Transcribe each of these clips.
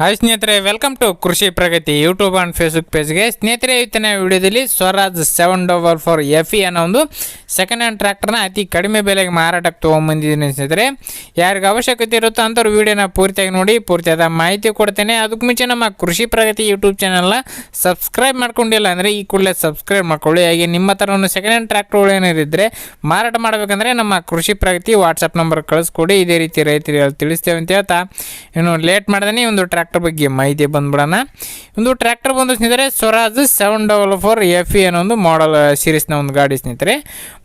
Hi ಸ್ನೇಹಿತರೆ welcome to Krishi Pragati YouTube and Facebook ಪೇಜ್ಗೆ ಸ್ನೇಹಿತರೆ, ಇವತ್ತಿನ ವಿಡಿಯೋದಲ್ಲಿ Swaraj seven double four F E ಅನ್ನೋ ಒಂದು ಸೆಕೆಂಡ್ ಹ್ಯಾಂಡ್ ಟ್ರ್ಯಾಕ್ಟರ್ನ ಅತಿ ಕಡಿಮೆ ಬೆಲೆಗೆ ಮಾರಾಟಕ್ಕೆ ತೊಗೊಂಬಂದಿದ್ದೀನಿ ಸ್ನೇಹಿತರೆ. ಯಾರಿಗೆ ಅವಶ್ಯಕತೆ ಇರುತ್ತೋ ಅಂಥವ್ರು ವಿಡಿಯೋನ ಪೂರ್ತಿಯಾಗಿ ನೋಡಿ, ಪೂರ್ತಿಯಾದ ಮಾಹಿತಿ ಕೊಡ್ತೇನೆ. ಅದಕ್ಕೆ ಮುಂಚೆ ನಮ್ಮ ಕೃಷಿ ಪ್ರಗತಿ ಯೂಟ್ಯೂಬ್ ಚಾನಲ್ನ ಸಬ್ಸ್ಕ್ರೈಬ್ ಮಾಡ್ಕೊಂಡಿಲ್ಲ ಅಂದರೆ ಈ ಕೂಡಲೇ ಸಬ್ಸ್ಕ್ರೈಬ್ ಮಾಡ್ಕೊಳ್ಳಿ. ಹಾಗೆ ನಿಮ್ಮ ಹತ್ರ ಒಂದು ಸೆಕೆಂಡ್ ಹ್ಯಾಂಡ್ ಟ್ರ್ಯಾಕ್ಟರ್ಗಳು ಏನಿದ್ದರೆ ಮಾರಾಟ ಮಾಡಬೇಕಂದ್ರೆ ನಮ್ಮ ಕೃಷಿ ಪ್ರಗತಿ ವಾಟ್ಸಪ್ ನಂಬರ್ ಕಳಿಸ್ಕೊಡಿ. ಇದೇ ರೀತಿ ರೈತರಿಗೆ ತಿಳಿಸ್ತೇವೆ ಅಂತ ಹೇಳ್ತಾ. ಇನ್ನು ಲೇಟ್ ಮಾಡ್ದೇ ಒಂದು ಟ್ರ್ಯಾಕ್ಟರ್ ಬಗ್ಗೆ ಮಾಹಿತಿ ಬಂದ್ಬಿಡೋಣ. ಒಂದು ಟ್ರ್ಯಾಕ್ಟರ್ ಬಂದು ಸ್ನೇಹಿತರೆ, Swaraj seven double four F E ಅನ್ನೋ ಒಂದು ಮಾಡಲ್ ಸೀರೀಸ್ನ ಒಂದು ಗಾಡಿ ಸ್ನೇಹಿತರೆ.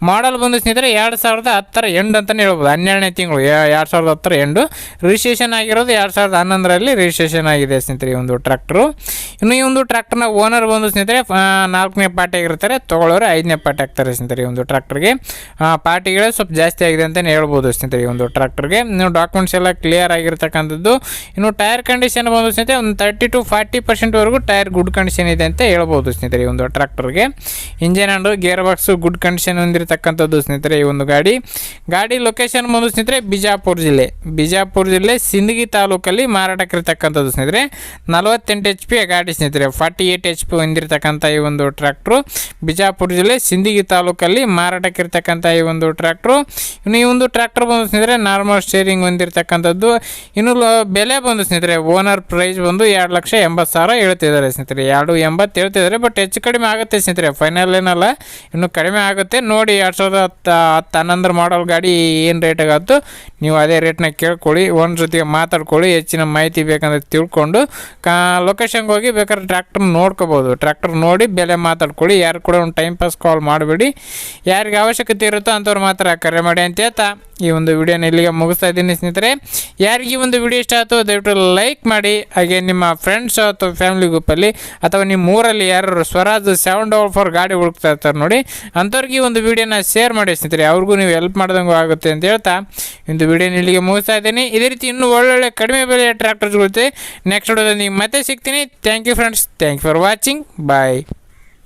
ಮಾಡಲ್ ಬಂದು ಸ್ನೇಹಿತರೆ, ಎರಡು ಸಾವಿರದ ಹತ್ತರ ಎಂಡ್ ಅಂತಲೇ ಹೇಳ್ಬೋದು. ಹನ್ನೆರಡನೇ ತಿಂಗಳು ಎರಡು ಸಾವಿರದ ಹತ್ತರ ಎಂಡು ರಿಜಿಸ್ಟ್ರೇಷನ್ ಆಗಿರೋದು ಎರಡು ಸಾವಿರದ ಹನ್ನೊಂದರಲ್ಲಿ ರಿಜಿಸ್ಟ್ರೇಷನ್ ಆಗಿದೆ ಸ್ನೇಹಿತರೆ ಈ ಒಂದು ಟ್ರ್ಯಾಕ್ಟ್ರು ಇನ್ನು ಈ ಒಂದು ಟ್ರ್ಯಾಕ್ಟರ್ನ ಓನರ್ ಬಂದು ಸ್ನೇಹಿತರೆ ನಾಲ್ಕನೇ ಪಾರ್ಟಿ ಆಗಿರ್ತಾರೆ, ತೊಗೊಳ್ಳೋರು ಐದನೇ ಪಾರ್ಟಿ ಆಗ್ತಾರೆ ಸ್ನೇಹಿತರೆ ಈ ಒಂದು ಟ್ರ್ಯಾಕ್ಟರ್ಗೆ ಪಾರ್ಟಿಗಳೇ ಸ್ವಲ್ಪ ಜಾಸ್ತಿ ಆಗಿದೆ ಅಂತಲೇ ಹೇಳ್ಬೋದು ಸ್ನೇಹಿತರೆ ಈ ಒಂದು ಟ್ರ್ಯಾಕ್ಟರ್ಗೆ ನೀವು ಡಾಕ್ಯುಮೆಂಟ್ಸ್ ಎಲ್ಲ ಕ್ಲಿಯರ್ ಆಗಿರ್ತಕ್ಕಂಥದ್ದು. ಇನ್ನು ಟೈರ್ ಕಂಡೀಷನ್ ಬಂದು ಸ್ನೇಹಿತರೆ, ಒಂದು ತರ್ಟಿ ಟು ಫಾರ್ಟಿ ಪರ್ಸೆಂಟ್ವರೆಗೂ ಟೈರ್ ಗುಡ್ ಕಂಡೀಷನ್ ಇದೆ ಅಂತ ಹೇಳ್ಬೋದು ಸ್ನೇಹಿತರೆ ಈ ಒಂದು ಟ್ರ್ಯಾಕ್ಟರ್ಗೆ engine and gear box good condition ಹೊಂದಿರತಕ್ಕಂಥದ್ದು ಸ್ನೇಹಿತರೆ ಈ ಒಂದು ಗಾಡಿ. ಗಾಡಿ ಲೊಕೇಶನ್ ಬಂದು ಸ್ನೇಹಿತರೆ ಬಿಜಾಪುರ ಜಿಲ್ಲೆ. ಬಿಜಾಪುರ ಜಿಲ್ಲೆ ಸಿಂದಗಿ ತಾಲೂಕಲ್ಲಿ ಮಾರಾಟಕ್ಕಿರ್ತಕ್ಕಂಥದ್ದು ಸ್ನೇಹಿತರೆ. ನಲವತ್ತೆಂಟು ಎಚ್ ಪಿ ಗಾಡಿ ಸ್ನೇಹಿತರೆ ಫಾರ್ಟಿ ಏಯ್ಟ್ ಎಚ್ ಪಿ ಹೊಂದಿರತಕ್ಕಂಥ ಈ ಒಂದು ಟ್ರ್ಯಾಕ್ಟ್ರು ಬಿಜಾಪುರ ಜಿಲ್ಲೆ ಸಿಂದಗಿ ತಾಲೂಕಲ್ಲಿ ಮಾರಾಟಕ್ಕಿರ್ತಕ್ಕಂಥ ಈ ಒಂದು ಟ್ರ್ಯಾಕ್ಟ್ರು ಇನ್ನು ಈ ಒಂದು ಟ್ರ್ಯಾಕ್ಟರ್ ಬಂದು ಸ್ನೇಹಿತರೆ ನಾರ್ಮಲ್ ಸ್ಟೇರಿಂಗ್ ಹೊಂದಿರತಕ್ಕಂಥದ್ದು. ಇನ್ನು ಬೆಲೆ ಬಂದು ಸ್ನೇಹಿತರೆ ಓನರ್ ಪ್ರೈಸ್ ಬಂದು ಎರಡು ಲಕ್ಷ ಎಂಬತ್ತು ಸಾವಿರ ಹೇಳ್ತಿದ್ದಾರೆ ಸ್ನೇಹಿತರೆ. ಎರಡು ಎಂಬತ್ತು ಹೇಳ್ತಿದ್ದಾರೆ ಬಟ್ ಹೆಚ್ಚು ಕಡಿಮೆ ಆಗುತ್ತೆ ಸ್ನೇಹಿತರೆ. ಫೈನಲ್ ಏನಲ್ಲ, ಇನ್ನು ಕಡಿಮೆ ಆಗುತ್ತೆ. ನೋಡಿ ಎರಡು ಸಾವಿರದ ಹತ್ತು ಹತ್ತು ಹನ್ನೊಂದರ ಮಾಡಲ್ ಗಾಡಿ ಏನು ರೇಟಾಗತ್ತು ನೀವು ಅದೇ ರೇಟ್ನಾಗ ಕೇಳ್ಕೊಳ್ಳಿ. ಒಂದು ಜೊತೆಗೆ ಮಾತಾಡ್ಕೊಳ್ಳಿ, ಹೆಚ್ಚಿನ ಮಾಹಿತಿ ಬೇಕಂದ್ರೆ ತಿಳ್ಕೊಂಡು. ಕಾ ಲೊಕೇಶನ್ಗೆ ಹೋಗಿ ಬೇಕಾದ್ರೆ ಟ್ರ್ಯಾಕ್ಟರ್ ನೋಡ್ಕೋಬೋದು. ಟ್ರ್ಯಾಕ್ಟರ್ ನೋಡಿ ಬೆಲೆ ಮಾತಾಡ್ಕೊಳ್ಳಿ. ಯಾರು ಕೂಡ ಒಂದು ಟೈಮ್ ಪಾಸ್ ಕಾಲ್ ಮಾಡಬೇಡಿ. ಯಾರಿಗೆ ಅವಶ್ಯಕತೆ ಇರುತ್ತೋ ಅಂಥವ್ರು ಮಾತ್ರ ಕರೆ ಮಾಡಿ ಅಂತ ಹೇಳ್ತಾ ಈ ಒಂದು ವಿಡಿಯೋನ ಇಲ್ಲಿಗೆ ಮುಗಿಸ್ತಾ ಇದ್ದೀನಿ ಸ್ನೇಹಿತರೆ. ಯಾರಿಗೆ ಈ ಒಂದು ವಿಡಿಯೋ ಇಷ್ಟ ಆಯಿತು ದಯವಿಟ್ಟು ಲೈಕ್ ಮಾಡಿ. ಹಾಗೆ ನಿಮ್ಮ ಫ್ರೆಂಡ್ಸ್ ಅಥವಾ ಫ್ಯಾಮಿಲಿ ಗ್ರೂಪಲ್ಲಿ ಅಥವಾ ನಿಮ್ಮ ಊರಲ್ಲಿ ಯಾರು ಸ್ವರಾಜ್ ಸೆವೆನ್ ಡಬಲ್ ಫೋರ್ ಗಾಡಿ ಹುಡುಕ್ತಾ ಇರ್ತಾರೆ ನೋಡಿ, ಅಂಥವ್ರಿಗೆ ಒಂದು ವಿಡಿಯೋನ ಶೇರ್ ಮಾಡಿ ಸ್ನೇಹಿತರೆ. ಅವ್ರಿಗೂ ನೀವು ಹೆಲ್ಪ್ ಮಾಡ್ದಂಗೂ ಆಗುತ್ತೆ ಅಂತ ಹೇಳ್ತಾ ಇಂದು ವಿಡಿಯೋನ ಇಲ್ಲಿಗೆ ಮುಗಿಸ್ತಾ ಇದ್ದೀನಿ. ಇದೇ ರೀತಿ ಇನ್ನೂ ಒಳ್ಳೊಳ್ಳೆ ಕಡಿಮೆ ಬೆಲೆಯ ಟ್ರ್ಯಾಕ್ಟರ್ಸ್ ನೆಕ್ಸ್ಟ್ ವಿಡಿಯೋದಲ್ಲಿ ಮತ್ತೆ ಸಿಗ್ತೀನಿ. Thank you friends thank you for watching bye